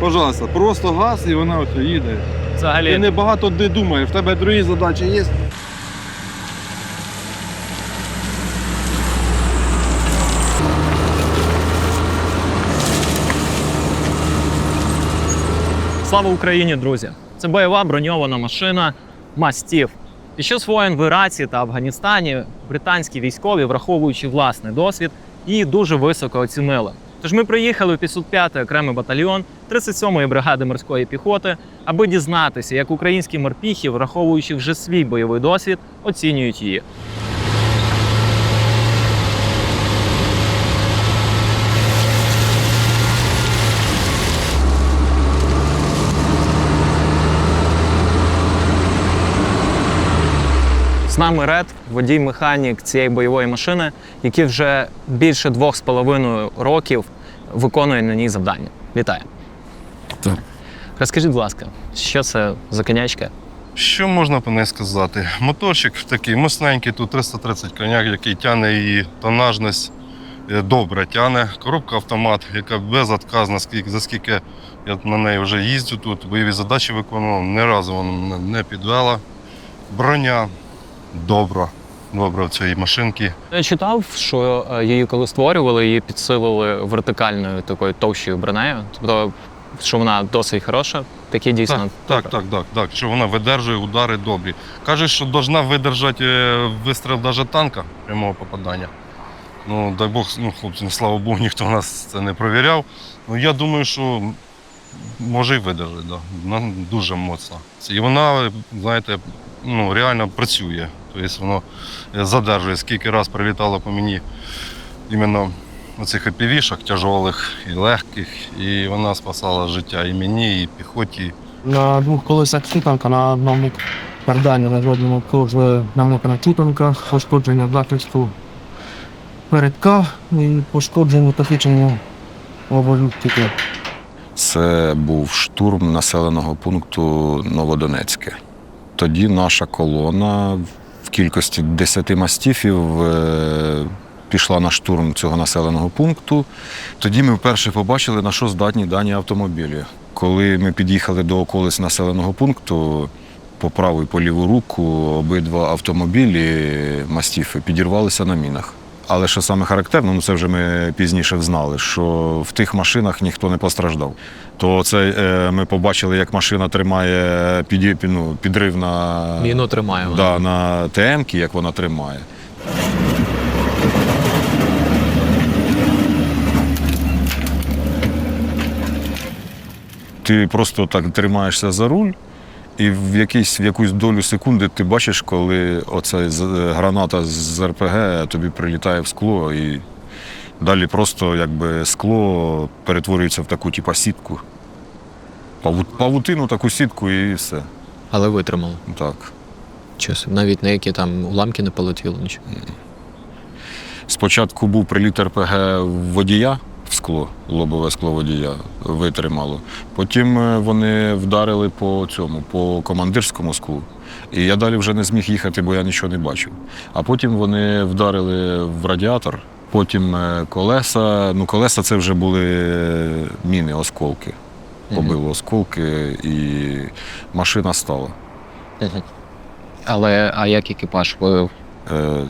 Пожалуйста, просто газ і вона от їде. Ти не багато де думаєш, в тебе другі задачі є. слава Україні, друзі! Це бойова броньована машина Мастів. Під час воєн в Іраці та Афганістані британські військові, враховуючи власний досвід, її дуже високо оцінили. Тож ми приїхали в 505-й окремий батальйон 37-ї бригади морської піхоти, аби дізнатися, як українські морпіхи, враховуючи вже свій бойовий досвід, оцінюють її. З нами Ред, водій-механік цієї бойової машини, який вже більше двох з половиною років виконує на ній завдання. Вітаю. Так. Розкажіть, будь ласка, що це за конячка? Що можна про неї сказати? Моторчик такий мощненький, тут 330 коняк, який тягне її тонажність, е, добре тягне. Коробка автомат, яка безотказна, за скільки я на неї вже їздю тут, бойові задачі виконував, ні разу вона мене не підвела. Броня добра, добра в цій машинці. Я читав, що е, її коли створювали, її підсилили вертикальною такою товщою бронею. Тобто, що вона досить хороша. Такі дійсно. Так, так, так, так, що вона видержує удари добрі. Кажуть, що повинна видержати е, вистріл навіть танка прямого попадання. Ну, дай Бог, ну, хлопці, ну, слава Богу, ніхто у нас це не провіряв. Ну, я думаю, що може і видержати, да. вона дуже моцна. І вона, знаєте, ну, реально працює. Тобто воно задержує, скільки раз прилітало по мені іменно оцих епівішок тяжолих і легких, і вона спасала життя і мені, і піхоті. На двох колесах чутанка на одному кардані на жодному кожне намокана чутанка, пошкодження захисту передка і пошкодження посвідчення обов'язки. Це був штурм населеного пункту Новодонецьке. Тоді наша колона кількості 10 мастіфів е, пішла на штурм цього населеного пункту. Тоді ми вперше побачили, на що здатні дані автомобілі. Коли ми під'їхали до околиць населеного пункту, по праву і по ліву руку обидва автомобілі мастіфи підірвалися на мінах. Але що саме характерно, ну це вже ми пізніше взнали, що в тих машинах ніхто не постраждав. То це е, ми побачили, як машина тримає під, ну, підрив на, Міну тримає вона. да, на ТМ, як вона тримає. Ти просто так тримаєшся за руль, і в, якийсь, в якусь долю секунди ти бачиш, коли оця граната з РПГ тобі прилітає в скло, і далі просто якби скло перетворюється в таку типа сітку. Паву- Павутину, таку сітку і все. Але витримали. Так. Щось, навіть на які там уламки не полетіло, нічого. Спочатку був приліт РПГ водія в скло, лобове скло водія витримало. Потім е, вони вдарили по цьому, по командирському склу. І я далі вже не зміг їхати, бо я нічого не бачив. А потім вони вдарили в радіатор, потім е, колеса. Ну, колеса це вже були е, міни, осколки. Побило осколки, і машина стала. Але а як екіпаж? Ви,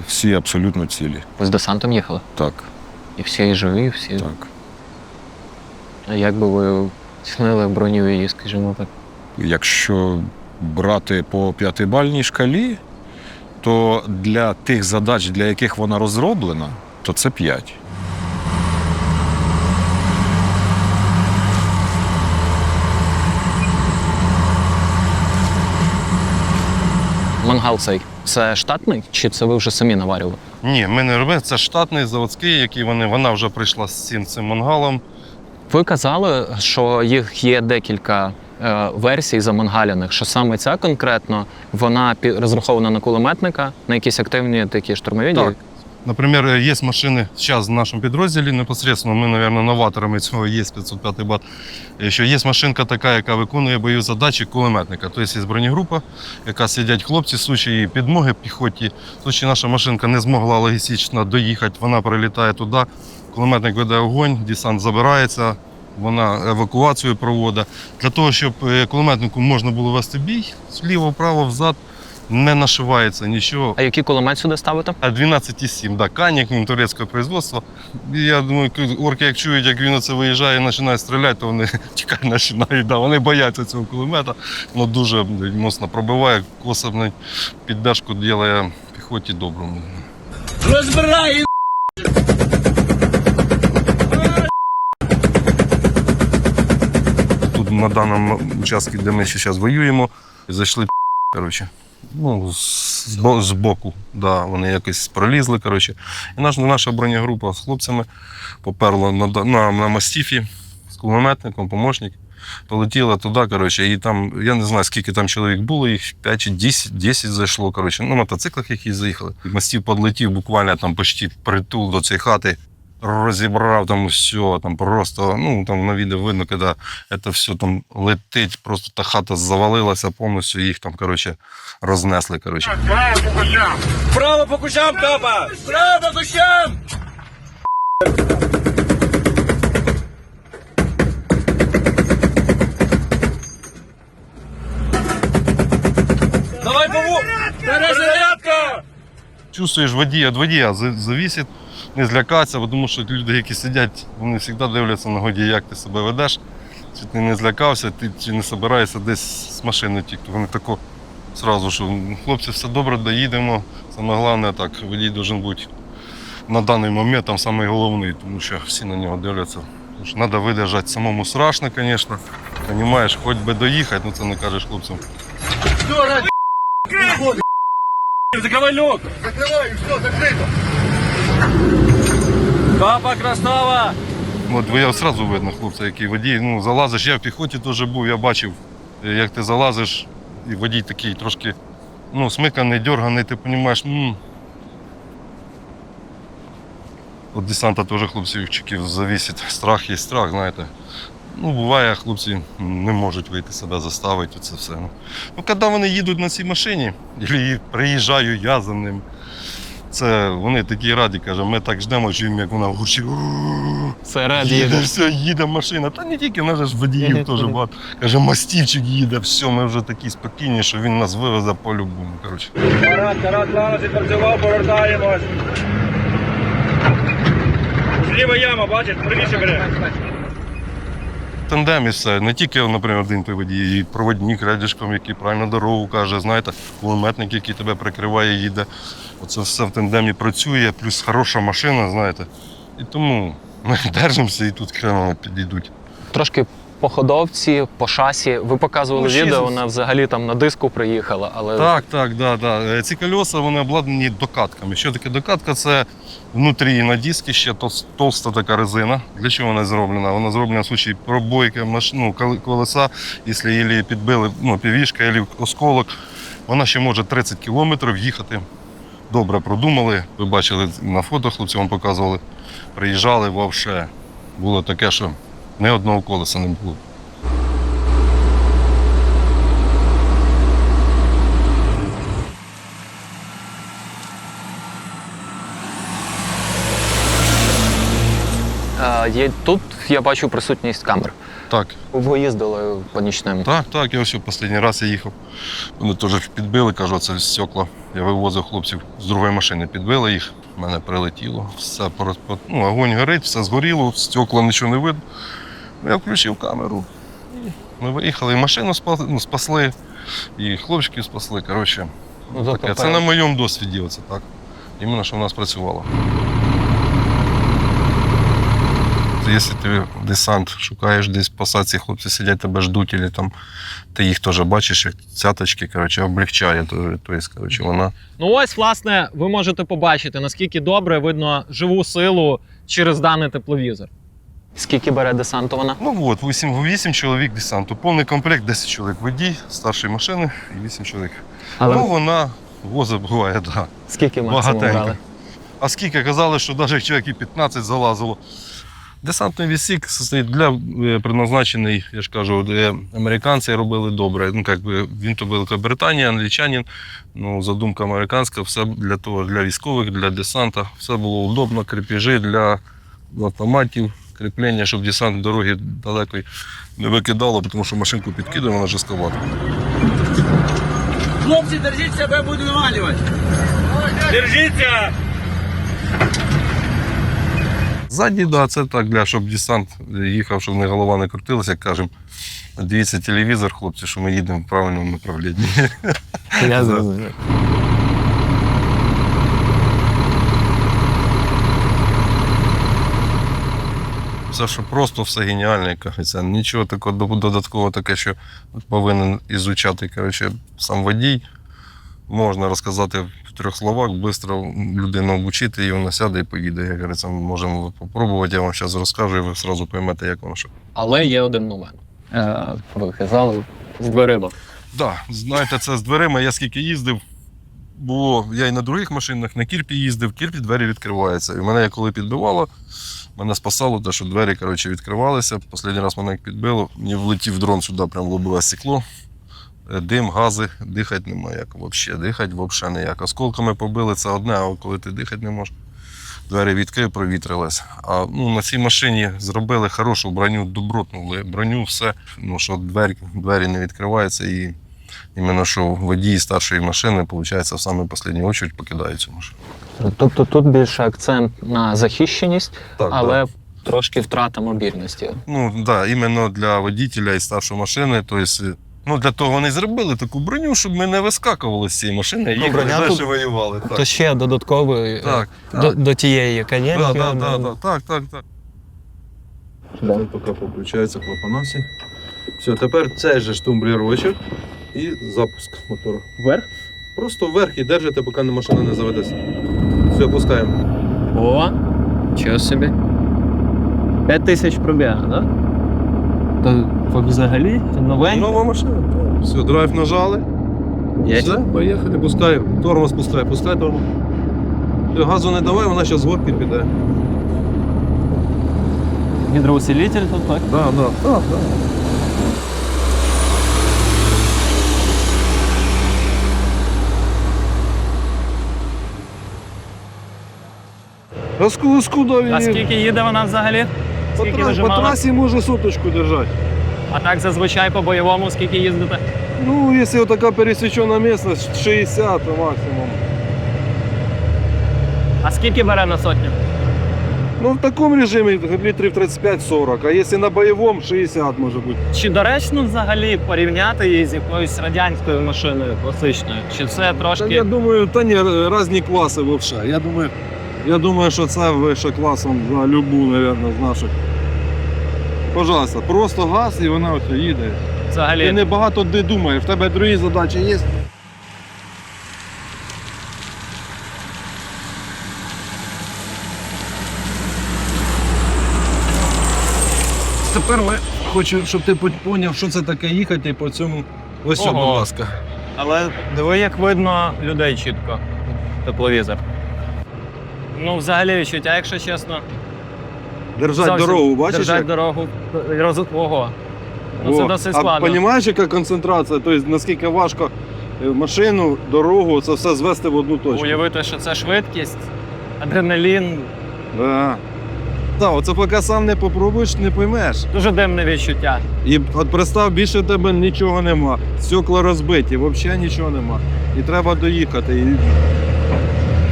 Всі абсолютно цілі. ви з десантом їхали? Так, І всі живі, всі. так. А як би ви цінили броню її, скажімо так? Якщо брати по п'ятибальній шкалі, то для тих задач, для яких вона розроблена, то це 5. Мангал цей це штатний, чи це ви вже самі наварювали? Ні, ми не робимо. Це штатний заводський, який вони, вона вже прийшла з цим цим мангалом. Ви казали, що їх є декілька е, версій замангаляних, що саме ця конкретно вона розрахована на кулеметника, на якісь активні такі штурмові дії? Так. Наприклад, є машини зараз в нашому підрозділі непосредственно, ми, мабуть, новаторами цього є 505 бат. Що є машинка така, яка виконує бойові задачі кулеметника. Тобто є бронегрупа, яка сидять хлопці, в случаї підмоги піхоті. В наша машинка не змогла логістично доїхати, вона прилітає туди, кулеметник веде огонь, десант забирається, вона евакуацію проводить. Для того, щоб е, кулеметнику можна було вести бій, вліво, вправо, взад, не нашивається нічого. А який кулемет сюди ставити? А 12,7, да, канік, він турецького производства. І я думаю, орки, як чують, як він оце виїжджає і починає стріляти, то вони тікають починають. Да, вони бояться цього кулемета. Воно дуже моцно пробиває, косо піддержку робить піхоті доброму. Тут на даному участку, де ми зараз воюємо, зайшли коротше. Ну, з, з боку, да, вони якось пролізли. Коротше. І наш, наша бронегрупа з хлопцями поперла на, на, на мастіфі з кулеметником, помощник. Полетіла туди, коротше, і там, я не знаю, скільки там чоловік було, їх 5 чи 10, 10 зайшло. Коротше, на мотоциклах якісь заїхали. Мастів підлетів буквально там почти притул до цієї хати, розібрав там все, там просто, ну там на відео видно, коли це все там летить, просто та хата завалилася повністю, їх там, коротше, рознесли. Коротше. Право по кущам, капа! Право по кущам! Давай пову! Перезарядка! чувствуєш водія від водія завісить, не злякатися, бо тому що люди, які сидять, вони завжди дивляться на водія, як ти себе ведеш. Чи ти не злякався, ти чи не збираєшся десь з машини тікти. Вони тако зразу, що «Ну, хлопці, все добре, доїдемо. Саме головне, так, водій має бути на даний момент там найголовніший, тому що всі на нього дивляться. Тому що Треба видержати самому страшно, звісно. Понімаєш, хоч би доїхати, ну це не кажеш хлопцям. Закрывай люк! Закрываю, все, закрыто! Капа Краснова! От я одразу видно, хлопця, який водій. Ну, залазиш, я в піхоті теж був, я бачив, е, як ти залазиш, і водій такий трошки ну, смиканий, дерганий, ти розумієш. м От десанта теж хлопцівчиків завісить. Страх є страх, знаєте. Ну, буває, хлопці не можуть вийти себе заставити, це все. Ну коли вони їдуть на цій машині, і приїжджаю я за ним. Це вони такі раді, каже, ми так ждемо, чуємо, як вона гучить. Це Їде, все, їде машина. Та не тільки, в нас ж водіїв теж багато. Каже, мастівчик їде, все, ми вже такі спокійні, що він нас вивезе по-любому. Коротше. Тарас, Тарас, Лана, відпрацював, повертаємось. Зліва яма, бачиш, правіше бере. Тандем і все. Не тільки, наприклад, один водій, і проводник рядішком, який правильно дорогу каже, знаєте, кулеметник, який тебе прикриває, їде. Оце все в тандемі працює, плюс хороша машина, знаєте. І тому ми держимося і тут кремо підійдуть. Трошки по ходовці, по шасі. Ви показували Ну, відео, вона взагалі там на диску приїхала, але Так, так, да, да. Е, Ці кольоса вони обладнані докатками. Що таке докатка? Це внутрі на дискі ще толста така резина. Для чого вона зроблена? Вона зроблена в случаї пробойки ну, колеса, якщо її підбили ну, півішка або осколок, вона ще може 30 кілометрів їхати. Добре продумали. Ви бачили на фото, хлопці вам показували. Приїжджали вовше. Було таке, що ні одного колеса не було. е, є, тут я бачу присутність камер. Так. Ви їздили по нічним. Так, так, я ось останній раз я їхав. Вони теж підбили, кажу, це стекла. Я вивозив хлопців з другої машини, підбили їх, мене прилетіло, все ну, огонь горить, все згоріло, стекла нічого не видно. Я включив камеру. Ми виїхали, і машину спасли, ну, спасли, і хлопчиків спасли. Коротше, Ну, таке. Це на моєму досвіді, оце так. Іменно, що в нас працювало. Якщо ти десант шукаєш десь посадці, хлопці сидять, тебе ждуть, або там ти їх теж бачиш, як цяточки, коротше, облегчає. то- Тобто, коротше, вона. Ну ось, власне, ви можете побачити, наскільки добре видно живу силу через даний тепловізор. Скільки бере десанту вона? Ну от, 8, 8 чоловік десанту. Повний комплект, 10 чоловік водій, старшої машини і 8 чоловік. Але Ну, вона возить, буває, так. Да. скільки максимум брали? А скільки казали, що навіть чоловік і 15 залазило. Десантний відсік для е, предназначений, я ж кажу, де американці робили добре. Ну, як би, він то Великобританія, англічанин. Ну, задумка американська, все для того, для військових, для десанта, все було удобно, крепежі для автоматів, кріплення, щоб десант дороги далеко не викидало, тому що машинку підкидує, вона жорстковата. Хлопці, держіть себе, буду навалювати. Держіться! Ззаді, да, це так, для, щоб десант їхав, щоб не голова не крутилася, як кажемо. Дивіться телевізор, хлопці, що ми їдемо в правильному направлінні. Я зрозумів. Все, що просто все геніальне, кажеться. Нічого такого додаткового таке, що повинен ізучати коротше, сам водій. Можна розказати в трьох словах, швидко людину обучити, і вона сяде і поїде. Як говориться, можемо попробувати, я вам зараз розкажу, і ви одразу поймете, як воно що. Але є один момент. Е, ви казали з дверима. Так, да, знаєте, це з дверима. Я скільки їздив, було, я і на других машинах, на кірпі їздив, кірпі двері відкриваються. І мене коли підбивало, мене спасало, те, що двері коротше, відкривалися. Останній раз мене як підбило, мені влетів дрон сюди, прям лобове стекло. Е, Дим, гази, дихати немає як взагалі. Дихати взагалі ніяк. Осколками побили це одне, а коли ти дихати не можеш. Двері відкрив, провітрились. А ну, на цій машині зробили хорошу броню, добротну броню, все. Ну, що двері, двері не відкриваються і іменно що водії старшої машини, виходить, в саму останню чергу покидають цю машину. Тобто тут більше акцент на захищеність, Так, але трошки втрата мобільності. Ну так, да, іменно для водителя і старшої машини. Тобто, ну, для того вони зробили таку броню, щоб ми не вискакували з цієї машини, і Ну, броня далі тут- воювали. Так, То ще додатковий е, так, до, до тієї, яка є. Да, я- да, да, да, так, так, так. Да. Поки включаються клапана всі. Все, тепер цей же штумблірочок і запуск мотора. Вверх? Просто вверх і держите, поки машина не заведеться. Все, пускаємо. О, чого собі. 5 тисяч пробіга, да? То взагалі новенький. Нова машина. так. Все, драйв нажали. Є. Все, поїхали, пускай. Тормоз пускай, пускай тормоз. Все, газу не давай, вона зараз з горки піде. Гідроусилитель тут так. Да, да, так, так. А ску, скуда А скільки їде вона взагалі? по, Скільки тра- по трасі може соточку держати. А так зазвичай по бойовому скільки їздите? Ну, якщо така пересічена місцевість, 60 максимум. А скільки бере на сотню? Ну, в такому режимі літрів 35-40, а якщо на бойовому 60 може бути. Чи доречно взагалі порівняти її з якоюсь радянською машиною класичною? Чи це Та я думаю, та ні, різні класи взагалі. Я думаю, я думаю, що це вище класом за любу, мабуть, з наших. Пожалуйста, просто газ і вона от їде. Ти Взагалі. не багато де думаєш, в тебе другі задачі є. Тепер ми хочу, щоб ти зрозумів, що це таке їхати по цьому. Ось що, будь ласка. Але диви, як видно людей чітко. Тепловізор. Ну, взагалі відчуття, якщо чесно. Держать зовсім дорогу, бачиш? Держать як? дорогу. Роз... Ого. Ну, це О, досить а складно. розумієш, яка концентрація? Тобто, наскільки важко е, машину, дорогу, це все звести в одну точку. Уявити, що це швидкість, адреналін, Да. Так, оце поки сам не попробуєш, не поймеш. дуже дивне відчуття. І от представ, більше в тебе нічого нема. Стекла розбиті, взагалі нічого нема. І треба доїхати. І...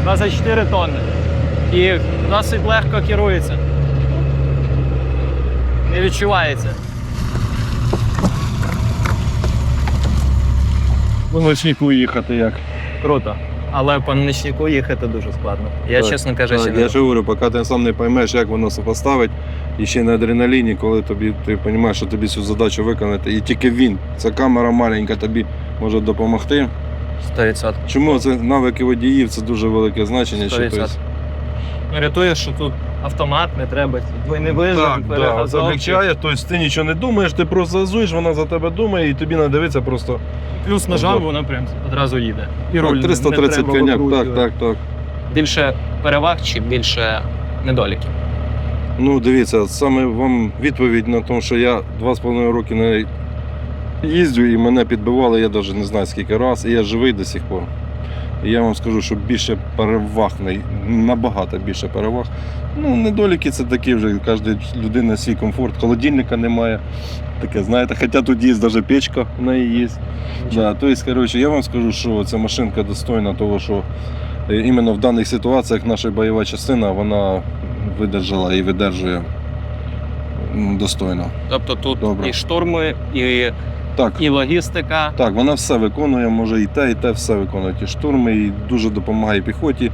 24 тонни. І досить легко керується. Не відчувається. По ночнику їхати як. Круто. Але по нічнику їхати дуже складно. Я, Так, чесно кажучи, Так, не я ж говорю, поки ти сам не поймеш, як воно поставить, і ще на адреналіні, коли тобі ти розумієш, що тобі цю задачу виконати, і тільки він, ця камера маленька, тобі може допомогти. 100%. Чому це навики водіїв це дуже велике значення. Що, 100%. тобто, Рятує, що тут автомат не треба. двойний так, вижим, да, перегазовки. облегчає, тобто ти нічого не думаєш, ти просто газуєш, вона за тебе думає, і тобі не дивиться просто Плюс ножом воно прям одразу їде. І руль так, не 330 треба коняк. Так, викручувати. так, так. Більше переваг чи більше недоліків? Ну, дивіться, саме вам відповідь на те, що я два з половиною роки не їздю і мене підбивали, я навіть не знаю скільки раз, і я живий до сих пор. І я вам скажу, що більше переваг, набагато більше переваг. Ну, недоліки це такі вже, кожна людина свій комфорт, холодильника немає. Таке, знаєте, хоча тут є навіть печка, в неї є. Да, тобто, коротше, я вам скажу, що ця машинка достойна того, що е, іменно в даних ситуаціях наша бойова частина вона видержала і видержує достойно. Тобто тут Добре. і штурми, і, Так, і логістика. так, вона все виконує, може і те, і те все виконує. І штурми, і дуже допомагає піхоті.